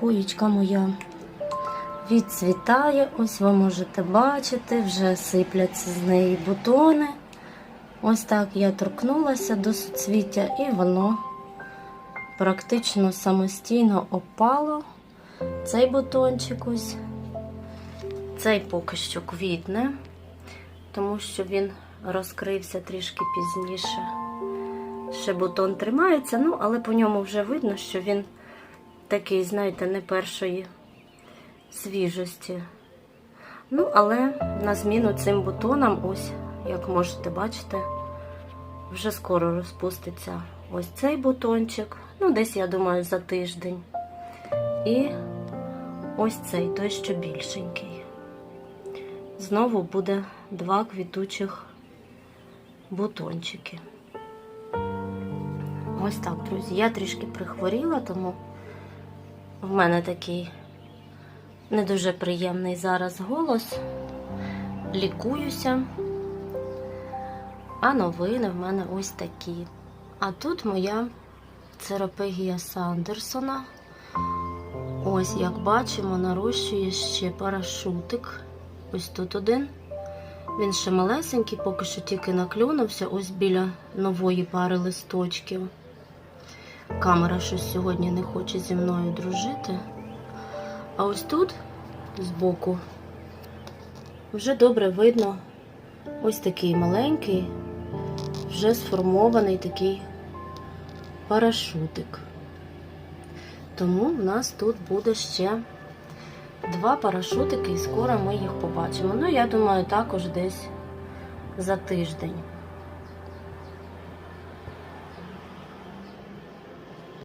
Хуєчка моя відцвітає. Ось ви можете бачити, вже сипляться з неї бутони. Ось так я торкнулася до суцвіття, і воно практично самостійно опало. Цей бутончик ось. Цей поки що квітне, тому що він розкрився трішки пізніше. Ще бутон тримається, ну, але по ньому вже видно, що він такий, знаєте, не першої свіжості. Ну, але на зміну цим бутонам, ось, як можете бачити, вже скоро розпуститься ось цей бутончик. Ну, десь, я думаю, за тиждень. І ось цей, той, що більшенький. Знову буде два квітучих бутончики. Ось так, друзі. Я трішки прихворіла, тому в мене такий не дуже приємний зараз голос. Лікуюся. А новини в мене ось такі. А тут моя церапегія Сандерсона. Ось, як бачимо, нарощує ще парашутик. Ось тут один. Він ще малесенький, поки що тільки наклюнувся, ось біля нової пари листочків. Камера щось сьогодні не хоче зі мною дружити. А ось тут, збоку, вже добре видно ось такий маленький, вже сформований такий парашутик. Тому в нас тут буде ще два парашутики, і скоро ми їх побачимо. Ну, я думаю, також десь за тиждень.